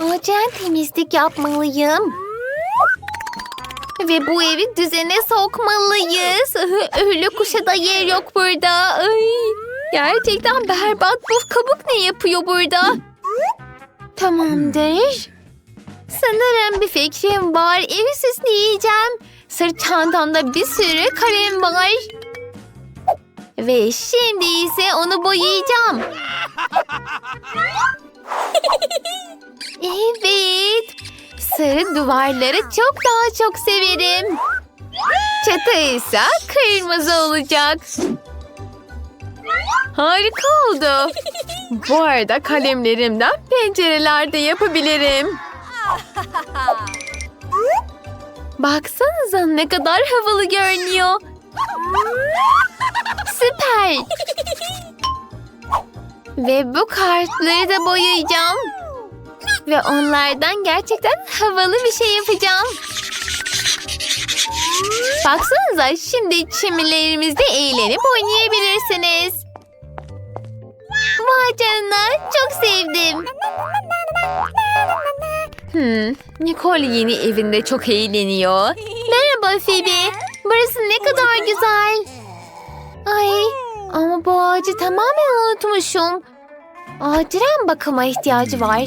Acilen temizlik yapmalıyım. Ve bu evi düzene sokmalıyız. Öyle kuşa da yer yok burada. Ay, gerçekten berbat. Bu kabuk ne yapıyor burada? Tamamdır. Sanırım bir fikrim var. Evi süsleyeceğim. Sırt çantamda bir sürü kalem var. Ve şimdi ise onu boyayacağım. evet. Sarı duvarları çok daha çok severim. Çatı ise kırmızı olacak. Harika oldu. Bu arada kalemlerimden pencerelerde yapabilirim. Baksanıza ne kadar havalı görünüyor. Süper. Ve bu kartları da boyayacağım. Ve onlardan gerçekten havalı bir şey yapacağım. Baksanıza şimdi çimlerimizde eğlenip oynayabilirsiniz. Vay çok sevdim. Hmm, Nicole yeni evinde çok eğleniyor. Merhaba Phoebe. Burası ne kadar güzel. Ay ama bu ağacı tamamen unutmuşum. Acilen bakıma ihtiyacı var.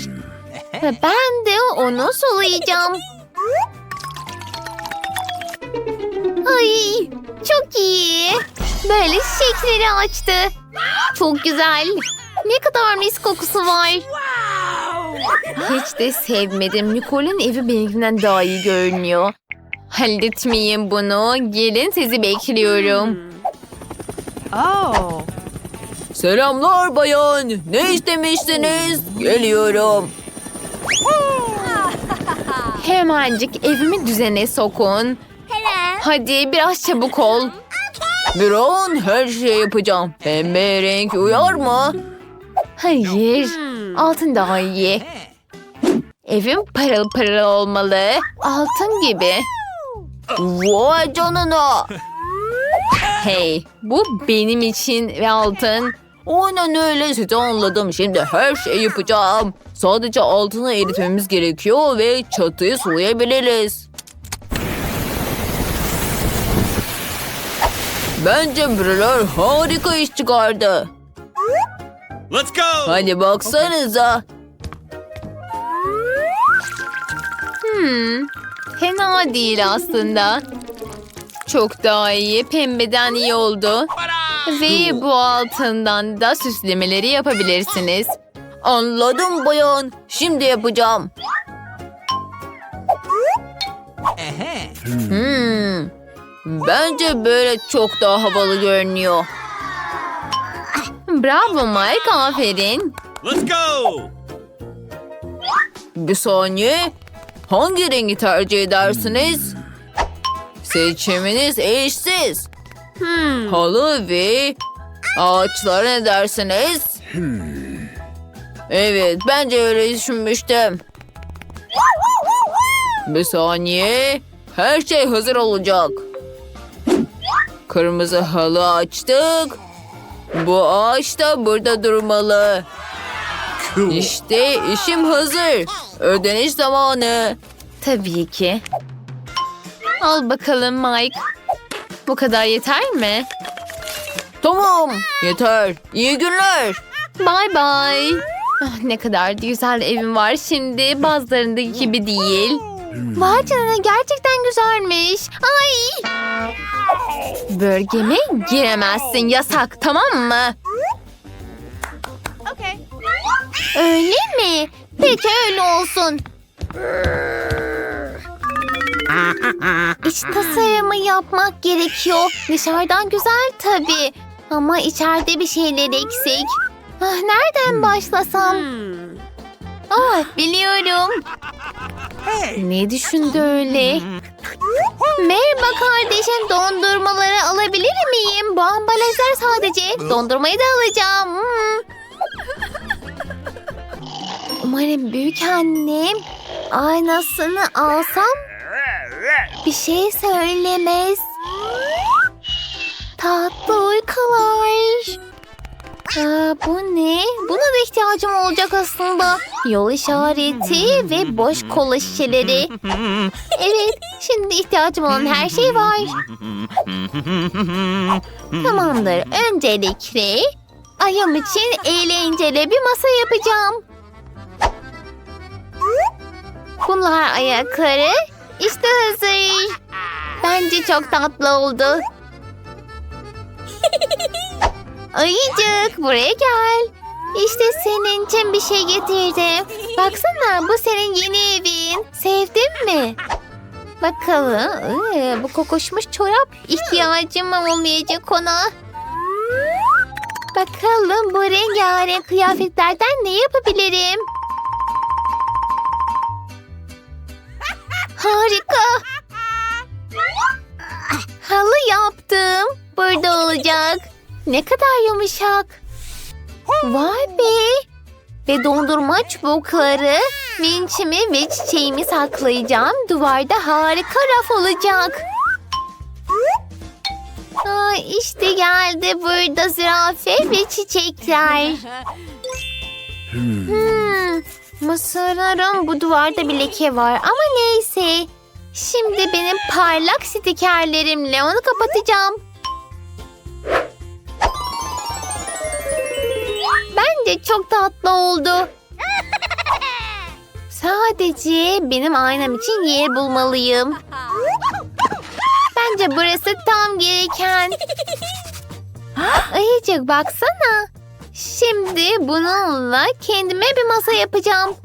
Ve ben de onu sulayacağım. Ay çok iyi. Böyle çiçekleri açtı. Çok güzel. Ne kadar mis kokusu var. Hiç de sevmedim. Nicole'un evi benimkinden daha iyi görünüyor. Halletmeyeyim bunu. Gelin sizi bekliyorum. Oh. Selamlar bayan. Ne istemiştiniz? Geliyorum. Hemencik evimi düzene sokun. Hadi biraz çabuk ol. Bir an her şeyi yapacağım. Pembe renk uyar mı? Hayır. Altın daha iyi. Evim parıl parıl olmalı. Altın gibi. Vay canına. Hey, bu benim için ve altın. Aynen öyle sizi anladım. Şimdi her şeyi yapacağım. Sadece altını eritmemiz gerekiyor ve çatıyı sulayabiliriz. Bence biriler harika iş çıkardı. Let's go. Hadi baksanıza. Hmm, fena değil aslında. Çok daha iyi, pembeden iyi oldu. Ve bu altından da süslemeleri yapabilirsiniz. Anladım bayan. Şimdi yapacağım. Hmm. Bence böyle çok daha havalı görünüyor. Bravo Mike, aferin. Let's go. Bir saniye. Hangi rengi tercih edersiniz? Seçiminiz eşsiz. Hmm, Halı ve ağaçlara ne dersiniz? Evet, bence öyle düşünmüştüm. Bir saniye. Her şey hazır olacak. Kırmızı halı açtık. Bu ağaç da burada durmalı. İşte işim hazır. Ödeniş zamanı. tabii ki. Al bakalım Mike. Bu kadar yeter mi? Tamam, yeter. İyi günler. Bye bye. Ah, ne kadar güzel evim var şimdi. Bazılarındaki gibi değil. Vay canına gerçekten güzelmiş. Ay. Bölgeme giremezsin yasak tamam mı? Okay. Öyle mi? Peki öyle olsun. İç tasarımı yapmak gerekiyor. Dışarıdan güzel tabii. Ama içeride bir şeyler eksik. Ah, nereden başlasam? Ah, biliyorum. Ne düşündü öyle? Merhaba kardeşim, dondurmaları alabilir miyim? Bu ambalajlar sadece. Dondurmayı da alacağım. Hmm. Umarım büyük annem aynasını alsam bir şey söylemez. Tatlı uykular. Aa, bu ne? Buna da ihtiyacım olacak aslında. Yol işareti ve boş kola şişeleri. Evet, şimdi ihtiyacım olan her şey var. Tamamdır. Öncelikle ayım için eğlenceli bir masa yapacağım. Bunlar ayakları. İşte hazır. Bence çok tatlı oldu. Ayıcık buraya gel. İşte senin için bir şey getirdim. Baksana bu senin yeni evin. Sevdin mi? Bakalım. Iı, bu kokuşmuş çorap ihtiyacım olmayacak ona. Bakalım bu rengarenk kıyafetlerden ne yapabilirim? Harika. Halı yaptım. Burada olacak. Ne kadar yumuşak. Vay be. Ve dondurma çubukları, vinçimi ve çiçeğimi saklayacağım. Duvarda harika raf olacak. Aa, işte geldi burada zürafe ve çiçekler. Hmm, sanırım bu duvarda bir leke var ama neyse. Şimdi benim parlak stikerlerimle onu kapatacağım. Bence çok tatlı oldu. Sadece benim aynam için yer bulmalıyım. Bence burası tam gereken. Ayıcık baksana. Şimdi bununla kendime bir masa yapacağım.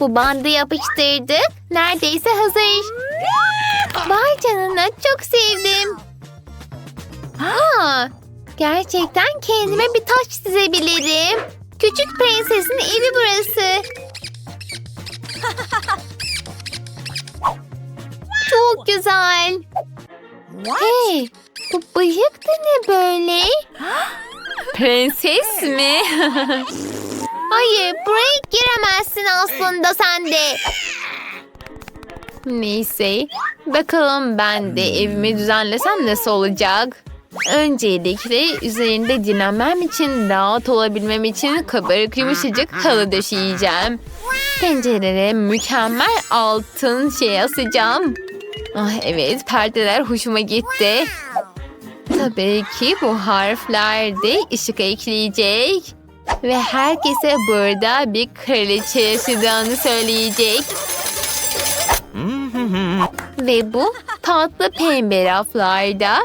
Bu bandı yapıştırdık. Neredeyse hazır. Vay canına çok sevdim. Aa, gerçekten kendime bir taç dizebilirim. Küçük prensesin evi burası. Çok güzel. Hey, bu bıyık da ne böyle? Prenses mi? Hayır, buraya giremezsin aslında sen de. Neyse. Bakalım ben de evimi düzenlesem nasıl olacak? Öncelikle üzerinde dinlenmem için, rahat olabilmem için kabarık yumuşacık halı döşeyeceğim. Pencerelere mükemmel altın şey asacağım. Ah evet perdeler hoşuma gitti. Tabii ki bu harfler de ışık ekleyecek. Ve herkese burada bir kraliçe yaşadığını söyleyecek. Ve bu tatlı pembe raflarda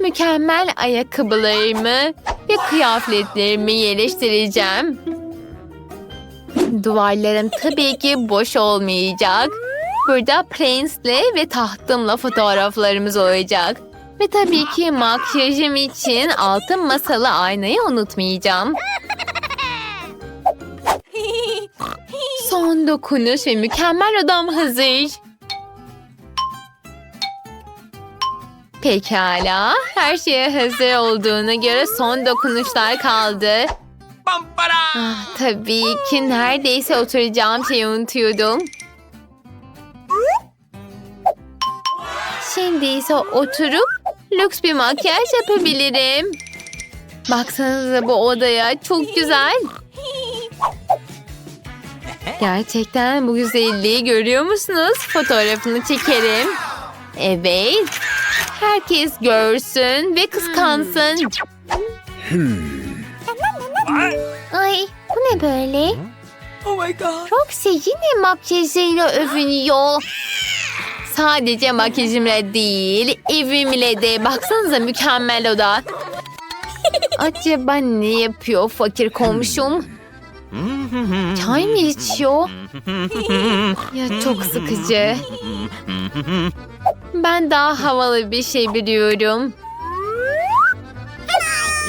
mükemmel ayakkabılarımı ve kıyafetlerimi yerleştireceğim. Duvarlarım tabii ki boş olmayacak. Burada prensle ve tahtımla fotoğraflarımız olacak. Ve tabii ki makyajım için altın masalı aynayı unutmayacağım. Son dokunuş ve mükemmel odam hazır. Pekala, her şeye hazır olduğuna göre son dokunuşlar kaldı. Ah, tabii ki neredeyse oturacağım şeyi unutuyordum. Şimdi ise oturup lüks bir makyaj yapabilirim. Baksanıza bu odaya çok güzel. Gerçekten bu güzelliği görüyor musunuz? Fotoğrafını çekerim. Evet. Herkes görsün ve kıskansın. Ay, bu ne böyle? Oh my god. Roxy yine makyajıyla övünüyor. Sadece makyajımla değil, evimle de. Baksanıza mükemmel oda. Acaba ne yapıyor fakir komşum? Çay mı içiyor? Ya çok sıkıcı. Ben daha havalı bir şey biliyorum.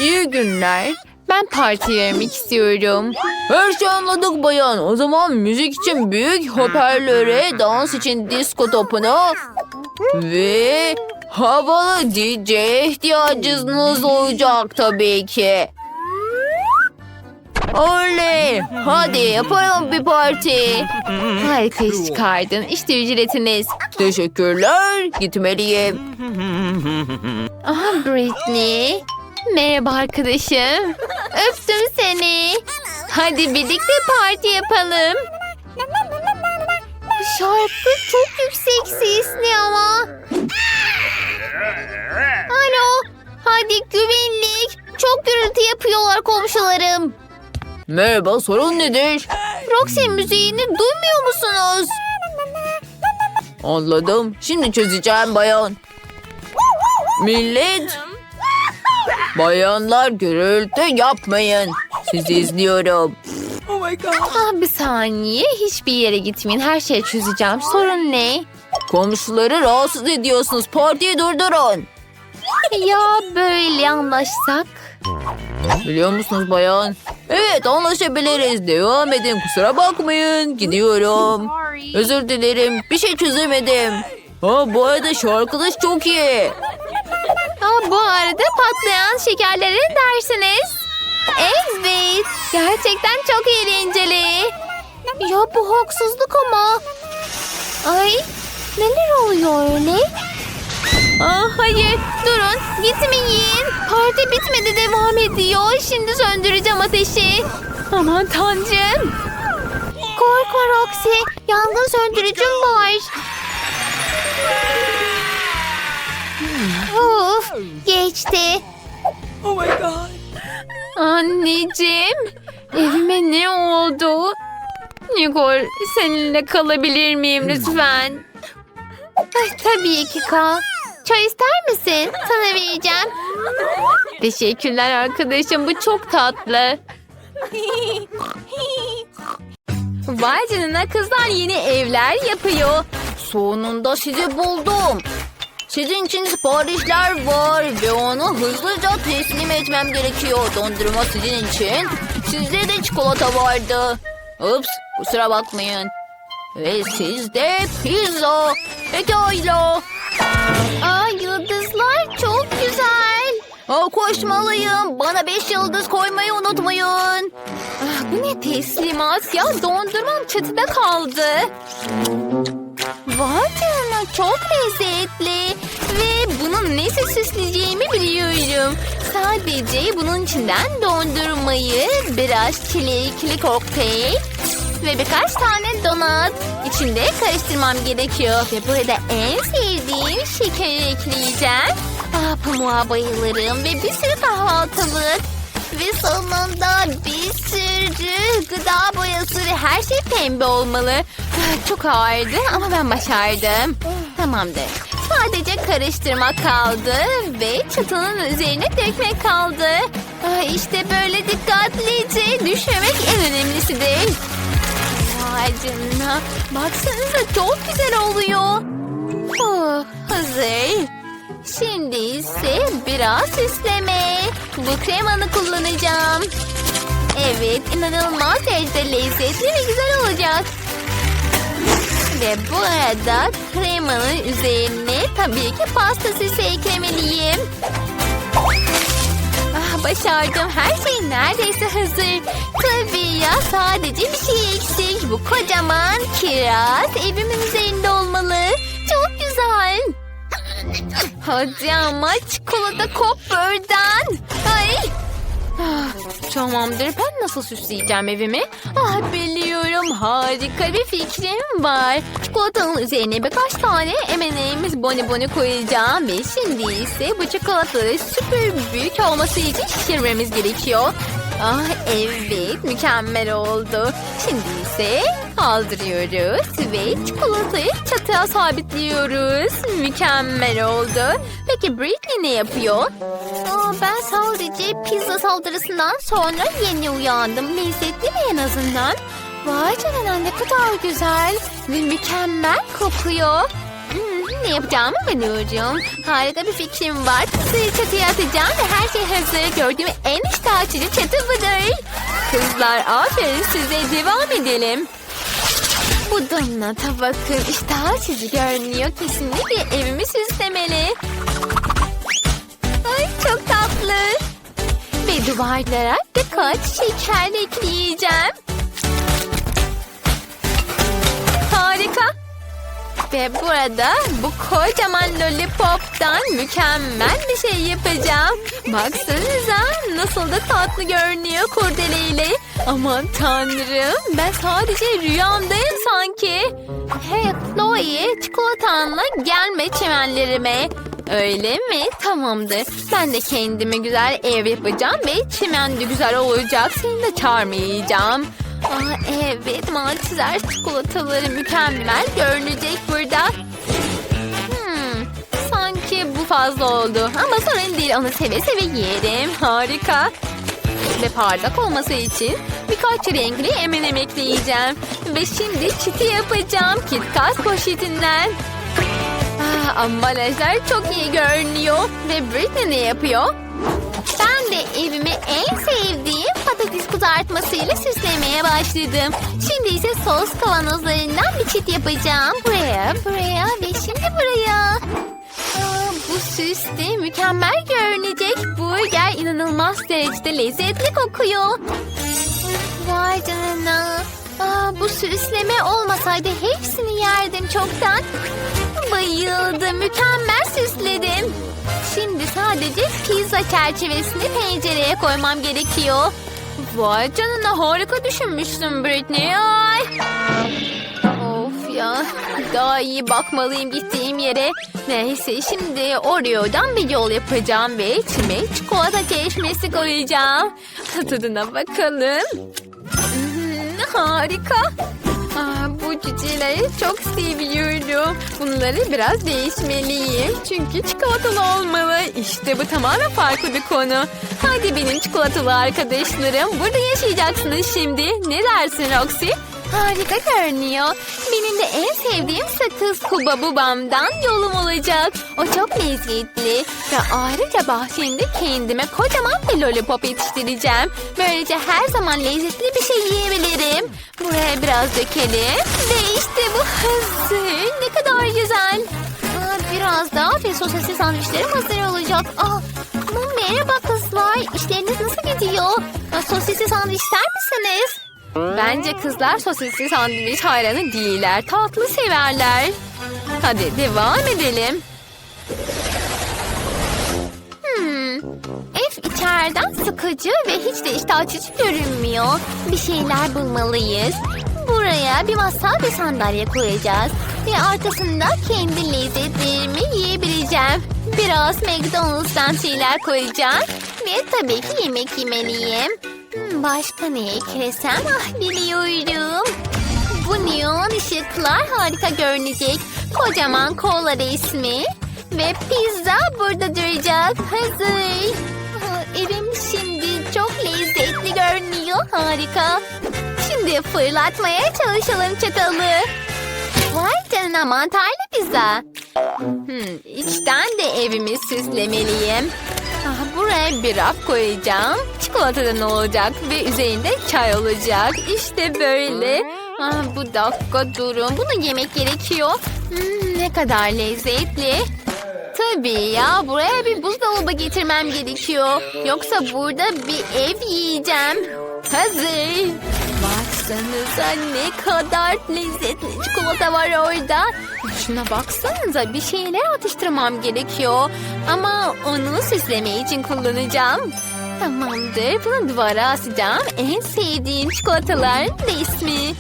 İyi günler. Ben parti vermek istiyorum. Her şey anladık bayan. O zaman müzik için büyük hoparlöre, dans için disko topuna ve havalı DJ ihtiyacınız olacak tabii ki. Oley! Hadi yapalım bir parti. Harika iş çıkardın. İşte ücretiniz. Teşekkürler. Gitmeliyim. Aha Britney. Merhaba arkadaşım. Öptüm seni. Hadi birlikte parti yapalım. Bu şarkı çok yüksek sesli ama. Alo. Hadi güvenlik. Çok gürültü yapıyorlar komşularım. Merhaba sorun nedir? Roxy müziğini duymuyor musunuz? Anladım. Şimdi çözeceğim bayan. Millet. Bayanlar gürültü yapmayın. Sizi izliyorum. Ah bir saniye. Hiçbir yere gitmeyin. Her şeyi çözeceğim. Sorun ne? Komşuları rahatsız ediyorsunuz. Partiyi durdurun. Ya böyle anlaşsak? Biliyor musunuz bayan? Evet anlaşabiliriz. Devam edin. Kusura bakmayın. Gidiyorum. Özür dilerim. Bir şey çözemedim. Ha, bu arada şarkınız çok iyi. Aa, bu arada patlayan şekerleri dersiniz. Evet. Gerçekten çok eğlenceli. Ya bu haksızlık ama. Ay neler oluyor öyle? Aa, hayır durun gitmeyin. Parti bitmedi devam ediyor. Şimdi söndüreceğim ateşi. Aman tanrım. Korkma Roxy. Yangın söndürücüm var. Of geçti. Anneciğim evime ne oldu? Nicole seninle kalabilir miyim lütfen? Ay, tabii ki kal. Çay ister misin? Sana vereceğim. Teşekkürler arkadaşım bu çok tatlı. Vay canına kızlar yeni evler yapıyor. Sonunda sizi buldum. Sizin için siparişler var ve onu hızlıca teslim etmem gerekiyor. Dondurma sizin için. Sizde de çikolata vardı. Ups kusura bakmayın. Ve sizde pizza. Pekala. Aa yıldızlar çok güzel. Aa, koşmalıyım. Bana beş yıldız koymayı unutmayın. Ah, bu ne teslimat ya? Dondurmam çatıda kaldı. Vay canına çok lezzetli. Ve bunun neyse süsleyeceğimi biliyorum. Sadece bunun içinden dondurmayı, biraz çilekli kokteyl ve birkaç tane donat içinde karıştırmam gerekiyor. Ve burada en sevdiğim şekeri ekleyeceğim. Ah, pamuğa bayılırım ve bir sürü kahvaltılık. Ve sonunda bir sürü gıda boyası ve her şey pembe olmalı. Çok ağırdı ama ben başardım. Tamamdır. Sadece karıştırmak kaldı ve çatının üzerine dökmek kaldı. İşte böyle dikkatlice düşmemek en önemlisidir. Vay canına. Baksanıza çok güzel oluyor. Oh, hazır. Şimdi ise biraz süsleme. Bu kremanı kullanacağım. Evet, inanılmaz derecede lezzetli ve güzel olacak. Ve bu arada kremanın üzerine tabii ki pasta süsü eklemeliyim. Ah, başardım. Her şey neredeyse hazır. Tabii ya sadece bir şey eksik. Bu kocaman kiraz evimin üzerinde olmalı. Çok güzel. Hadi ama çikolata kop buradan. Ay. Ah, tamamdır. Ben nasıl süsleyeceğim evimi? Ah biliyorum. Harika bir fikrim var. Çikolatanın üzerine birkaç tane M&M's boni koyacağım. Ve şimdi ise bu çikolataları süper büyük olması için şişirmemiz gerekiyor. Ah evet mükemmel oldu. Şimdi ise kaldırıyoruz ve çikolatayı çatıya sabitliyoruz. Mükemmel oldu. Peki Britney ne yapıyor? Aa, ben sadece pizza saldırısından sonra yeni uyandım. Lezzetli mi en azından? Vay canına ne kadar güzel ve mükemmel kokuyor. Hmm, ne yapacağımı biliyorum. Harika bir fikrim var. Pizzayı çatıya atacağım ve her şey hazır. Gördüğüm en iştah çatı budur. Kızlar aferin size devam edelim. Bu donata bakın iştah açıcı görünüyor. Kesinlikle evimi süslemeli. Ay çok tatlı. Ve duvarlara birkaç şeker ekleyeceğim. Harika. Ve burada bu kocaman lollipoptan mükemmel bir şey yapacağım. Baksanıza nasıl da tatlı görünüyor kurdeleyle. Aman tanrım ben sadece rüyamdayım sanki. Hey Chloe çikolatanla gelme çimenlerime. Öyle mi? Tamamdır. Ben de kendime güzel ev yapacağım ve çimen de güzel olacak. Seni de çağırmayacağım. Aa, evet malteser çikolataları mükemmel görünecek burada. Fazla oldu ama sorun değil onu seve seve yerim. Harika. Ve parlak olması için birkaç renkli M&M ekleyeceğim. Ve şimdi çiti yapacağım KitKat poşetinden. Ah, ambalajlar çok iyi görünüyor. Ve Britney ne yapıyor? Ben de evimi en sevdiğim patates kızartmasıyla süslemeye başladım. Şimdi ise sos kavanozlarından bir çit yapacağım. Buraya, buraya ve şimdi buraya. Bu süs de mükemmel görünecek. Burger inanılmaz derecede lezzetli kokuyor. Vay canına. Aa, bu süsleme olmasaydı hepsini yerdim çoktan. Bayıldım. Mükemmel süsledim. Şimdi sadece pizza çerçevesini pencereye koymam gerekiyor. Vay canına harika düşünmüşsün Britney. Ay. Ya daha iyi bakmalıyım gittiğim yere. Neyse şimdi Oreo'dan bir yol yapacağım ve içime çikolata çeşmesi koyacağım. Tadına bakalım. Hmm, harika. Aa, bu cüceleri çok seviyorum. Bunları biraz değişmeliyim. Çünkü çikolatalı olmalı. İşte bu tamamen farklı bir konu. Hadi benim çikolatalı arkadaşlarım. Burada yaşayacaksınız şimdi. Ne dersin Roxy? Harika görünüyor. Benim de en sevdiğim sakız kuba bubamdan yolum olacak. O çok lezzetli. Ve ayrıca bahçemde kendime kocaman bir lollipop yetiştireceğim. Böylece her zaman lezzetli bir şey yiyebilirim. Buraya biraz dökelim. Ve işte bu hazır. Ne kadar güzel. Aa, biraz daha ve sosisli sandviçlerim hazır olacak. Aa, merhaba kızlar. İşleriniz nasıl gidiyor? Sosisli sandviç ister misiniz? Bence kızlar sosisli sandviç hayranı değiller. Tatlı severler. Hadi devam edelim. Hmm. Ev içeriden sıkıcı ve hiç de iştah açıcı görünmüyor. Bir şeyler bulmalıyız. Buraya bir masa ve sandalye koyacağız. Ve arkasında kendi lezzetlerimi yiyebileceğim. Biraz McDonald's'tan şeyler koyacağım. Ve tabii ki yemek yemeliyim. Başka ne eklesem? Ah biliyorum. Bu neon ışıklar harika görünecek. Kocaman kola resmi. Ve pizza burada duracak. Hazır. Ah, Evim şimdi çok lezzetli görünüyor. Harika. Şimdi fırlatmaya çalışalım çatalı. Vay canına mantarlı pizza. Hmm, içten de evimi süslemeliyim. Ah, buraya bir raf koyacağım. Çikolatadan olacak ve üzerinde çay olacak. İşte böyle. Ah, bu dakika durun. Bunu yemek gerekiyor. Hmm, ne kadar lezzetli. Tabii ya buraya bir buzdolabı getirmem gerekiyor. Yoksa burada bir ev yiyeceğim. Hazır. Baksanıza ne kadar lezzetli çikolata var orada. Şuna baksanıza bir şeyler atıştırmam gerekiyor. Ama onu süsleme için kullanacağım. Tamamdır bunu duvara asacağım. En sevdiğim çikolataların da ismi.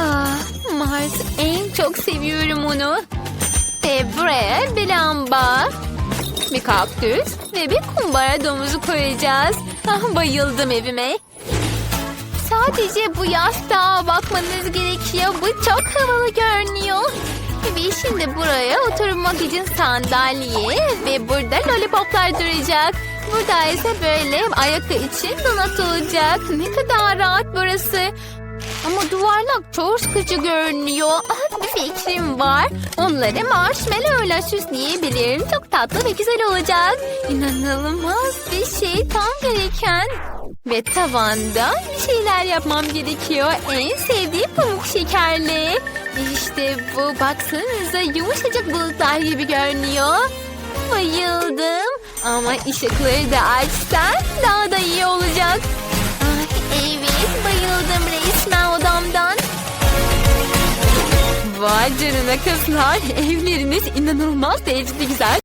Ah, Mars en çok seviyorum onu. Ve buraya bir lamba, bir kaktüs ve bir kumbara domuzu koyacağız. Ah, bayıldım evime. Sadece bu yastığa bakmanız gerekiyor. Bu çok havalı görünüyor. Ve şimdi buraya oturmak için sandalye ve burada lollipoplar duracak. Burada ise böyle ayakı için donat olacak. Ne kadar rahat burası. Ama duvarlar çok sıkıcı görünüyor. Ah, bir fikrim var. Onları marshmallow'la süsleyebilirim. Çok tatlı ve güzel olacak. İnanılmaz bir şey tam gereken. Ve tavanda bir şeyler yapmam gerekiyor. En sevdiğim pamuk şekerli. İşte bu baksanıza yumuşacık bulutlar gibi görünüyor. Bayıldım. Ama ışıkları da açsan daha da iyi olacak. Ay evet bayıldım resmen. Vay canına kızlar. Evleriniz inanılmaz derecede güzel.